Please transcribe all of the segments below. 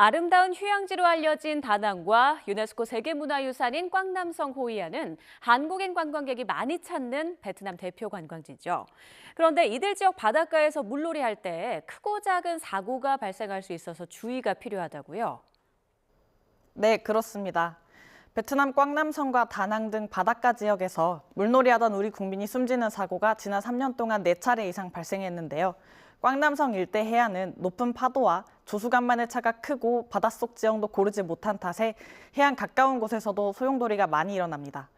아름다운 휴양지로 알려진 다낭과 유네스코 세계문화유산인 꽝남성 호이안은 한국인 관광객이 많이 찾는 베트남 대표 관광지죠. 그런데 이들 지역 바닷가에서 물놀이 할 때 크고 작은 사고가 발생할 수 있어서 주의가 필요하다고요. 네, 그렇습니다. 베트남 꽝남성과 다낭 등 바닷가 지역에서 물놀이하던 우리 국민이 숨지는 사고가 지난 3년 동안 4차례 이상 발생했는데요. 꽝남성 일대 해안은 높은 파도와 조수간만의 차가 크고 바닷속 지형도 고르지 못한 탓에 해안 가까운 곳에서도 소용돌이가 많이 일어납니다.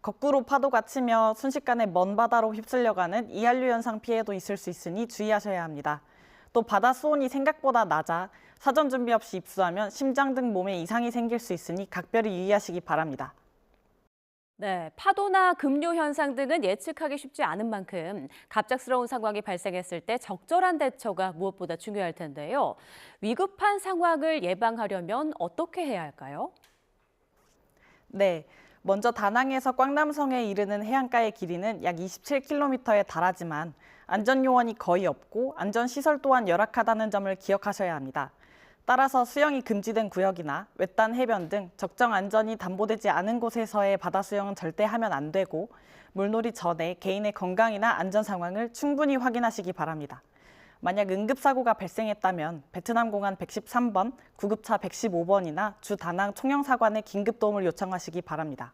거꾸로 파도가 치며 순식간에 먼 바다로 휩쓸려가는 이한류 현상 피해도 있을 수 있으니 주의하셔야 합니다. 또 바다 수온이 생각보다 낮아 사전 준비 없이 입수하면 심장 등 몸에 이상이 생길 수 있으니 각별히 유의하시기 바랍니다. 네, 파도나 급류 현상 등은 예측하기 쉽지 않은 만큼 갑작스러운 상황이 발생했을 때 적절한 대처가 무엇보다 중요할 텐데요. 위급한 상황을 예방하려면 어떻게 해야 할까요? 네. 먼저 다낭에서 꽝남성에 이르는 해안가의 길이는 약 27km에 달하지만 안전 요원이 거의 없고 안전 시설 또한 열악하다는 점을 기억하셔야 합니다. 따라서 수영이 금지된 구역이나 외딴 해변 등 적정 안전이 담보되지 않은 곳에서의 바다 수영은 절대 하면 안 되고 물놀이 전에 개인의 건강이나 안전 상황을 충분히 확인하시기 바랍니다. 만약 응급사고가 발생했다면 베트남 공안 113번, 구급차 115번이나 주 다낭 총영사관에 긴급 도움을 요청하시기 바랍니다.